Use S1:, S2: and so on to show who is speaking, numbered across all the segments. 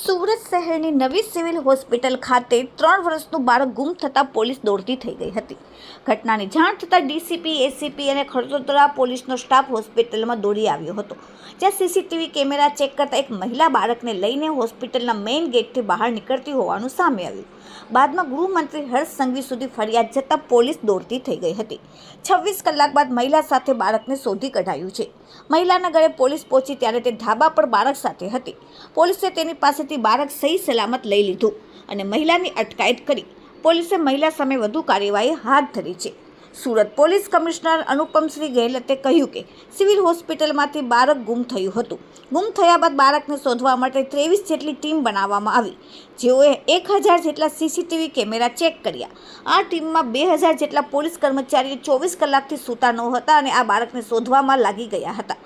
S1: સુરત શહેરની નવી civil hospital ખાતે ત્રણ વર્ષનું બાળક ગુમ થતાં પોલીસ દોડતી થઈ ગઈ હતી. ઘટનાની જાણ થતાં ડીસીપી, એસીપી અને ખડતોદરા પોલીસનો સ્ટાફ હોસ્પિટલમાં દોડી આવ્યો હતો. જ્યાં સીસીટીવી કેમેરા ચેક કરતા એક મહિલા બાળકને લઈને હોસ્પિટલના મેઇન ગેટથી બહાર નીકળતી હોવાનું સામે આવ્યું. બાદમાં ગૃહમંત્રી હર્ષ સંઘવી સુધી ફરિયાદ જતાં પોલીસ દોડતી થઈ ગઈ હતી. છવ્વીસ કલાક બાદ મહિલા સાથે બાળકને શોધી કઢાયું છે. મહિલાના ઘરે પોલીસ પહોંચી ત્યારે તે ધાબા પર બાળક સાથે હતી. પોલીસે તેની પાસેથી બાળક સહી સલામત લઈ લીધું અને મહિલાની અટકાયત કરી. પોલીસે મહિલા સામે વધુ કાર્યવાહી હાથ ધરી છે. સુરત પોલીસ કમિશનર અનુપમશ્રી ગેહલતે કહ્યું કે, સિવિલ હોસ્પિટલમાંથી બાળક ગુમ થયું હતું. ગુમ થયા બાદ બાળકને શોધવા માટે ત્રેવીસ જેટલી ટીમ બનાવવામાં આવી. જેઓએ એક હજાર જેટલા સીસીટીવી કેમેરા ચેક કર્યા. આ ટીમમાં બે હજાર જેટલા પોલીસ કર્મચારીઓ ચોવીસ કલાકથી સૂતા નહોતા અને આ બાળકને શોધવામાં લાગી ગયા હતા.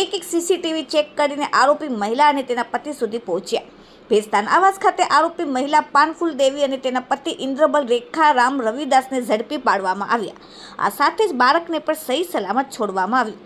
S1: એક એક સીસીટીવી ચેક કરીને આરોપી મહિલા અને તેના પતિ સુધી પહોંચ્યા. ભેસ્તાન આવાસ ખાતે આરોપી મહિલા પાનફૂલ દેવી અને તેના પતિ ઇન્દ્રબલ રેખા રામ રવિદાસને ઝડપી પાડવામાં આવ્યા. આ સાથે જ બાળકને પણ સહી સલામત છોડવામાં આવ્યું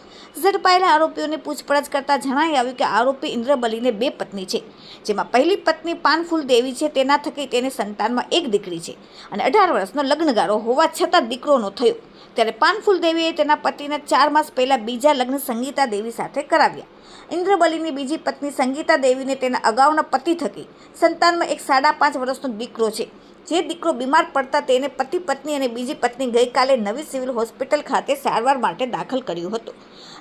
S1: ઝડપાયેલા આરોપીઓની પૂછપરછ કરતાં જણાઈ આવ્યું કે આરોપી ઇન્દ્રબલીને બે પત્ની છે, જેમાં પહેલી પત્ની પાનફૂલ દેવી છે. તેના થકી તેને સંતાનમાં એક દીકરી છે અને અઢાર વર્ષનો લગ્નગારો હોવા છતાં દીકરો ન થયો. ત્યારે પાનફૂલ દેવીએ તેના પતિને ચાર માસ પહેલાં બીજા લગ્ન સંગીતા દેવી સાથે કરાવ્યા. ઇન્દ્રબલીની બીજી પત્ની સંગીતા દેવીને તેના અગાઉના પતિ થકી સંતાનમાં એક સાડા પાંચ વર્ષનો દીકરો છે. જે દીકરો બીમાર પડતા તેને પતિ પત્ની અને બીજી પત્ની ગઈકાલે નવી સિવિલ હોસ્પિટલ ખાતે સારવાર માટે દાખલ કર્યું હતું.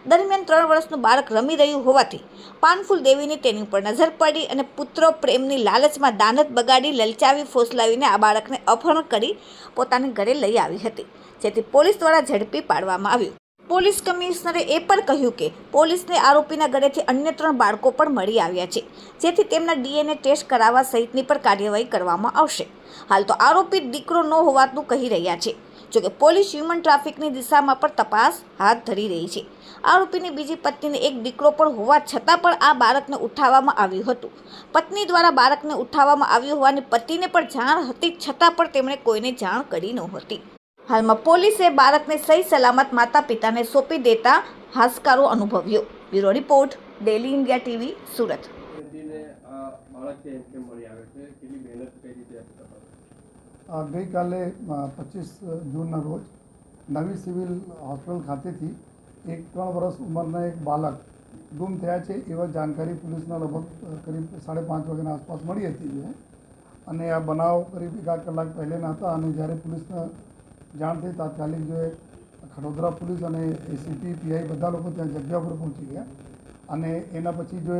S1: દરમિયાન ત્રણ વર્ષનું બાળક રમી રહ્યું હોવાથી પાનફૂલ દેવીની તેની ઉપર નજર પડી અને પુત્ર પ્રેમની લાલચમાં દાનત બગાડી લલચાવી ફોસલાવીને આ બાળકને અપહરણ કરી પોતાને ઘરે લઈ આવી હતી. જેથી પોલીસ દ્વારા ઝડપી પાડવામાં આવ્યું. પોલીસ કમિશનરે એ પણ કહ્યું કે પોલીસને આરોપીના ઘરેથી અન્ય ત્રણ બાળકો પણ મળી આવ્યા છે, જેથી તેમના ડીએનએ ટેસ્ટ કરાવવા સહિતની પણ કાર્યવાહી કરવામાં આવશે. હાલ તો આરોપી દીકરો ન હોવાનું કહી રહ્યા છે, જોકે પોલીસ હ્યુમન ટ્રાફિકની દિશામાં પણ તપાસ હાથ ધરી રહી છે. આરોપીની બીજી પત્નીને એક દીકરો પણ હોવા છતાં પણ આ બાળકને ઉઠાવવામાં આવ્યું હતું. પત્ની દ્વારા બાળકને ઉઠાવવામાં આવ્યું હોવાની પતિને પણ જાણ હતી, છતાં પણ તેમણે કોઈને જાણ કરી નહોતી. હાલમાં પોલીસે બાળકને સહી સલામત માતા પિતાને સોંપી દેતા હાશકારો અનુભવ્યો. Bureau report daily India TV Surat.
S2: ગઈકાલે પચીસ જૂનના રોજ નવી સિવિલ હોસ્પિટલ ખાતેથી એક ત્રણ વર્ષ ઉંમરના એક બાળક ગુમ થયા છે એવા જાણકારી પોલીસના લગભગ કરીબ સાડા પાંચ વાગ્યાના આસપાસ મળી હતી. જે અને આ બનાવ કરીબ એકાદ કલાક પહેલેના હતા અને જ્યારે પોલીસને જાણ તાત્કાલિક જોઈએ ખડોદરા પોલીસ અને એસીપી પીઆઈ બધા લોકો ત્યાં જગ્યા ઉપર પહોંચી ગયા. અને એના પછી જો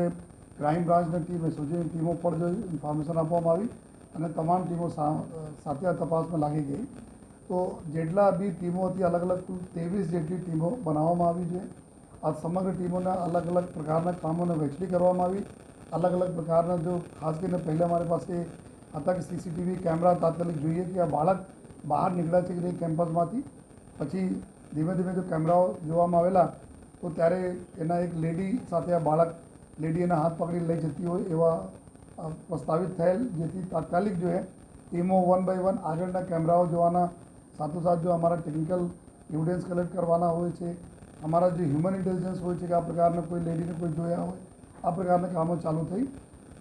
S2: ક્રાઇમ બ્રાન્ચની ટીમ એસઓજીની ટીમો પર જો ઇન્ફોર્મેશન આપવામાં આવી અને તમામ ટીમો સાથે આ તપાસમાં લાગી ગઈ. તો જેટલા બી ટીમો હતી, અલગ અલગ કુલ ત્રેવીસ જેટલી ટીમો બનાવવામાં આવી છે. આ સમગ્ર ટીમોના અલગ અલગ પ્રકારના કામોને વહેંચણી કરવામાં આવી. અલગ અલગ પ્રકારના જો, ખાસ કરીને પહેલાં મારી પાસે હતા કે સીસીટીવી કેમેરા તાત્કાલિક જોઈએ કે આ બાળક બહાર નીકળ્યા છે કે નહીં કેમ્પસમાંથી? પછી ધીમે ધીમે જો કેમેરાઓ જોવામાં આવેલા, તો ત્યારે એના એક લેડી સાથે આ બાળક, લેડી એના હાથ પકડી લઈ જતી હોય એવા પ્રસ્તાવિત થયેલ, જેથી તાત્કાલિક જો એ ટીમો વન બાય વન આગળના કેમેરાઓ જોવાના, સાથોસાથ જો અમારા ટેકનિકલ એવિડન્સ કલેક્ટ કરવાના હોય છે, અમારા જે હ્યુમન ઇન્ટેલિજન્સ હોય છે કે આ પ્રકારના કોઈ લેડીને કોઈ જોયા હોય, આ પ્રકારના કામો ચાલુ થઈ.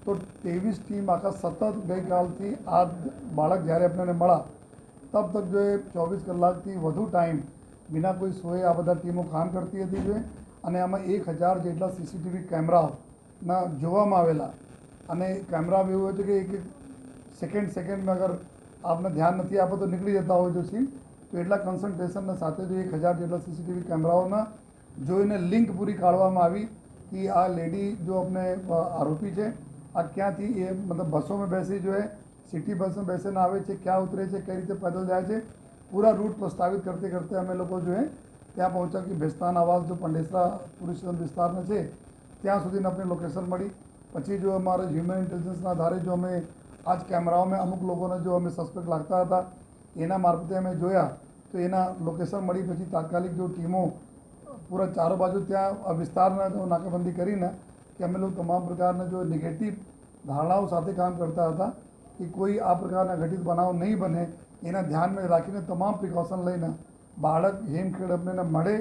S2: તો ત્રેવીસ ટીમ આખા સતત ગઈકાલથી આ બાળક જ્યારે આપણને મળ્યા તબ તક જો એ ચોવીસ કલાકથી વધુ ટાઈમ વિના કોઈ સોએ આ બધા ટીમો કામ કરતી હતી જોઈએ અને આમાં એક હજાર જેટલા સીસીટીવી કેમેરાના જોવામાં આવેલા. અને કેમેરામાં એવું હોય છે કે એક સેકન્ડ સેકન્ડમાં અગર આપને ધ્યાન નથી આપો તો નીકળી જતા હોય જો સીન તો એટલા કન્સન્ટ્રેશનના સાથે જો એક હજાર જેટલા સીસીટીવી કેમેરાઓના જોઈને લિંક પૂરી કાઢવામાં આવી કે આ લેડી જો આપણે આરોપી છે, આ ક્યાંથી એ, મતલબ બસોમાં બેસી જો સિટી બસમાં બેસીને આવે છે, ક્યાં ઉતરે છે, કઈ રીતે પેદલ જાય છે, પૂરા રૂટ પ્રસ્તાવિત કરતે કરતે અમે લોકો જોઈએ ત્યાં પહોંચ્યા કે ભેસ્તાન આવાસ જો પંડેસરા પુરુષોત્તમ વિસ્તારના છે, ત્યાં સુધીને આપણે લોકેશન મળી. પછી જો અમારે હ્યુમન ઇન્ટેલિજન્સના આધારે જો અમે આજ કેમેરાઓમાં અમુક લોકોને જો અમે સસ્પેક્ટ લાગતા હતા, એના મારફતે અમે જોયા, તો એના લોકેશન મળી. પછી તાત્કાલિક જો ટીમો પૂરા ચારો બાજુ ત્યાં વિસ્તારના નાકાબંધી કરીને કે અમે લોકો તમામ પ્રકારના જો નેગેટિવ ધારણાઓ સાથે કામ કરતા હતા કે કોઈ આ પ્રકારના ઘટિત બનાવ નહીં બને એના ધ્યાનમાં રાખીને તમામ પ્રિકોશન લઈને બાળક હેમખેડ અમને મળે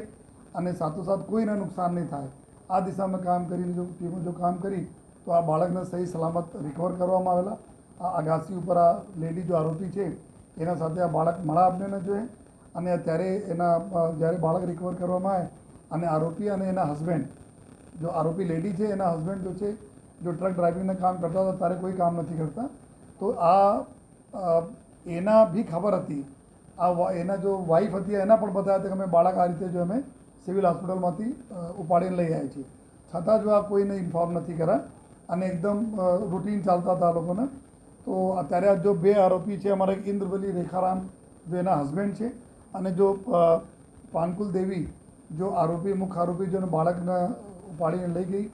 S2: અને સાથોસાથ કોઈને નુકસાન નહીં થાય આ દિશામાં કામ કરીને જો ટીમો જો કામ કરી તો આ બાળકને સહી સલામત રિકવર કરવામાં આવેલા આ અગાસી ઉપર આ લેડી જો આરોપી છે એના સાથે આ બાળક મળા આપને જોઈએ અને ત્યારે એના જ્યારે બાળક રિકવર કરવામાં આવે અને આરોપી અને એના હસબન્ડ જો આરોપી લેડી છે એના હસબન્ડ જો છે જો ટ્રક ડ્રાઇવિંગના કામ કરતા હતા ત્યારે કોઈ કામ નથી કરતા તો આ એના બી ખબર હતી. આ એના જો વાઈફ હતી, એના પણ બતાવ્યા હતા કે અમે બાળક આ રીતે જો અમે સિવિલ હોસ્પિટલમાંથી ઉપાડીને લઈ આવ્યા છીએ. છતાં જો આ કોઈને ઇન્ફોર્મ નથી કર્યા અને એકદમ રૂટીન ચાલતા હતા આ લોકોને, તો અત્યારે આ જો બે આરોપી છે, અમારા એક ઇન્દ્રવલી રેખારામ જો એના હસબન્ડ છે અને જો પાનકુલ દેવી જો આરોપી મુખ્ય આરોપી જો બાળકને ઉપાડીને લઈ ગઈ,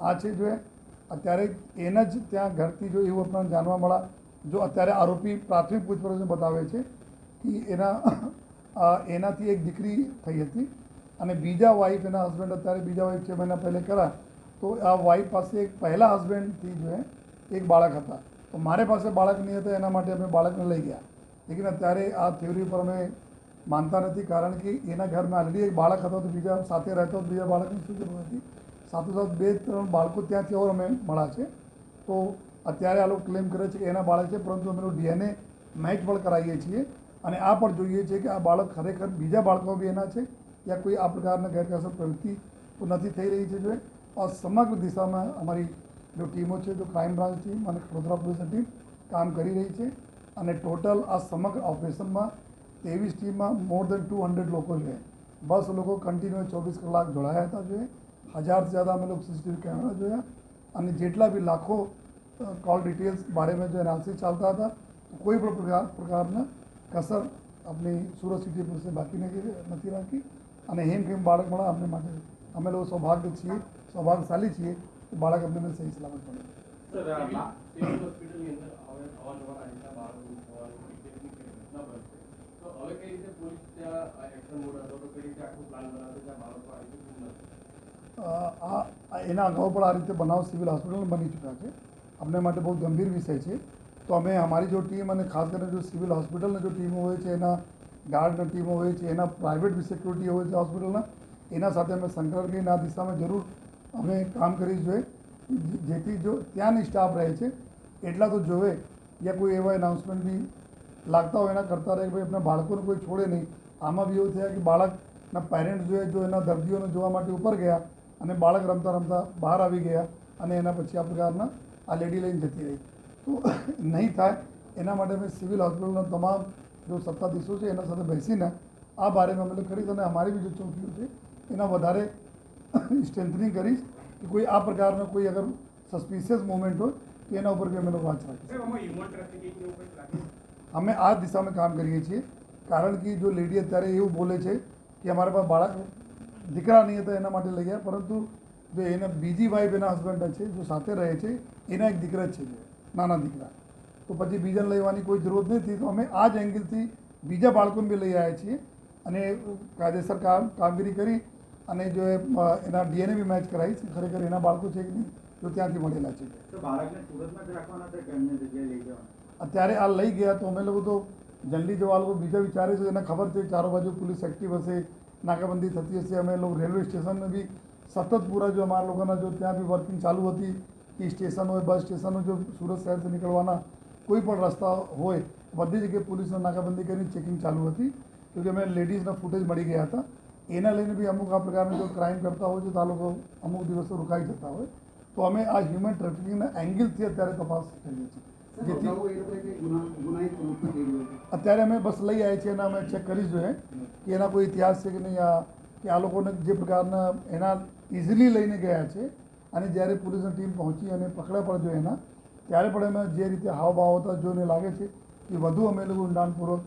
S2: આ છે જો અત્યારે એના જ ત્યાં ઘરથી જો એવું આપણને જાણવા મળ્યા જો અત્યારે આરોપી પ્રાથમિક પૂછપરછ બતાવે છે કે એના એનાથી એક દીકરી થઈ હતી અને બીજા વાઈફ એના હસબન્ડ અત્યારે બીજા વાઈફ છે મહિના પહેલે કરા તો આ વાઈફ પાસે એક પહેલા હસબન્ડથી જો એક બાળક હતા. તો મારે પાસે બાળક નહીં હતા, એના માટે અમે બાળકને લઈ ગયા. લેકિન અત્યારે આ થિયોરી પર અમે માનતા નથી, કારણ કે એના ઘરમાં ઓલરેડી એક બાળક હતો, તો બીજા સાથે રહેતો બીજા બાળકની શું જરૂર હતી? સાથોસાથ બે ત્રણ બાળકો ત્યાંથી ઓર અમે મળ્યા છે. તો અત્યારે આ લોકો ક્લેમ કરે છે કે એના બાળક છે, પરંતુ અમે ડીએનએ મેચ પણ કરાવીએ છીએ. અને આ પણ જોઈએ છીએ કે આ બાળક ખરેખર બીજા બાળકો બી એના છે યા કોઈ આ પ્રકારના ગેરકાયદેસર પ્રવૃત્તિ તો નથી થઈ રહી છે. જો આ સમગ્ર દિશામાં અમારી જો ટીમો છે, જો ક્રાઇમ બ્રાન્ચ ટીમ અને વડોદરા પોલીસ ટીમ કામ કરી રહી છે. અને ટોટલ આ સમગ્ર ઓપરેશનમાં ત્રેવીસ ટીમમાં મોર દેન ટુ હંડ્રેડ લોકો છે. બસ લોકો કન્ટિન્યુ ચોવીસ કલાક જોડાયા હતા જોઈએ હજારથી જ્યાદા અમે લોકો સીસીટીવી કેમેરા જોયા અને જેટલા બી લાખો કોલ ડિટેલ્સ બારેમાં જો એનાલિસિસ ચાલતા હતા, તો કોઈ પણ પ્રકાર, પ્રકારના કસર આપણી સુરત સિટી પોલીસે બાકી નથી રાખી. અને હેમ કેમ બાળક મળે અમને માટે, અમે લોકો સૌભાગ્ય છીએ, સૌભાગ્યશાળી છીએ કે બાળક અમને સહી સલામત મળે
S3: સર આ
S2: એના અગાઉ પણ આ રીતે બનાવ સિવિલ હોસ્પિટલ બની ચૂક્યા છે. અમને માટે બહુ ગંભીર વિષય છે. તો અમે અમારી જો ટીમ અને ખાસ કરીને જો સિવિલ હોસ્પિટલની જો ટીમો હોય છે, એના ગાર્ડની ટીમો હોય છે, એના પ્રાઇવેટ સિક્યુરિટી હોય છે હોસ્પિટલના, એના સાથે અમે સંકલન કરીને આ દિશામાં જરૂર અમે કામ કરી જોઈએ જેથી જો ત્યાંની સ્ટાફ રહે છે, એટલા તો જોવે યા કોઈ એવા એનાઉન્સમેન્ટ બી લાગતા હોય એના કરતા રહે કે ભાઈ આપણા બાળકોને કોઈ છોડે નહીં. આમાં બી એવું થયા કે બાળકના પેરેન્ટ્સ જોઈએ જો એના દર્દીઓને જોવા માટે ઉપર ગયા અને બાળક રમતા રમતા બહાર આવી ગયા અને એના પછી આ પ્રકારના આ લેડી લઈને જતી રહી. તો નહીં થાય એના માટે અમે સિવિલ હોસ્પિટલના તમામ જો સત્તાધીશો છે એના સાથે બેસીને આ બારેમાં અમે કરીશ અને અમારી બી જે ચોકીઓ છે એના વધારે સ્ટ્રેન્થનિંગ કરીશ કે કોઈ આ પ્રકારનો કોઈ અગર સસ્પિશિયસ મુવમેન્ટ હોય તો એના ઉપર બી અમે લોકો વાંચ રાખીશું. અમે આ દિશામાં કામ કરીએ છીએ કારણ કે જો લેડી અત્યારે એવું બોલે છે કે અમારા પાસે બાળક દીકરા નહીં હતા એના માટે લઈ ગયા પરંતુ જો એના બીજી વાઈફ એના હસબન્ડ છે જો સાથે રહે છે એના એક દીકરા જ છે નાના દીકરા. તો પછી બીજાને લેવાની કોઈ જરૂરત નથી તો અમે આ જ એંગલથી બીજા બાળકોને બી લઈ આવ્યા છીએ અને કાયદેસર કામ કામગીરી કરી અને જો એના ડીએનએ બી મેચ કરાવી છે ખરેખર એના બાળકો છે કે નહીં જો ત્યાંથી મળેલા છે.
S4: તો
S2: અત્યારે આ લઈ ગયા તો અમે લોકો તો જલ્દી જો આ લોકો બીજા વિચારે છે એને ખબર છે ચારો બાજુ પોલીસ એક્ટિવ હશે નાકાબંધી થતી હશે. અમે લોકો રેલવે સ્ટેશનને બી સતત પૂરા જો અમારા લોકોના જો ત્યાં બી વર્કિંગ ચાલુ હતી કે સ્ટેશન હોય બસ સ્ટેશનો જો સુરત શહેરથી નીકળવાના કોઈ પણ રસ્તા હોય બધી જગ્યાએ પોલીસને નાકાબંધી કરીને ચેકિંગ ચાલુ હતી. કેમકે અમે લેડીઝના ફૂટેજ મળી ગયા હતા. એના લઈને બી અમુક આ પ્રકારના જો ક્રાઇમ કરતા હોય છે તો આ લોકો અમુક દિવસો રોકાઈ જતા હોય. તો અમે આ હ્યુમન ટ્રાફિકિંગના એંગલથી અત્યારે તપાસ કરીએ છીએ. જેથી અત્યારે અમે બસ લઈ આવ્યા છીએ અને અમે ચેક કરી જોઈએ. કે એના કોઈ ઇતિહાસ છે કે નહીં, આ કે આ લોકોને જે પ્રકારના એના ઇઝીલી લઈને ગયા છે. અને જ્યારે પોલીસની ટીમ પહોંચી અને પકડ્યા પણ જો એના, ત્યારે પણ એમાં જે રીતે હાવભાવ હતા જોઈને લાગે છે કે વધુ અમે લોકો ઊંડાણપૂર્વક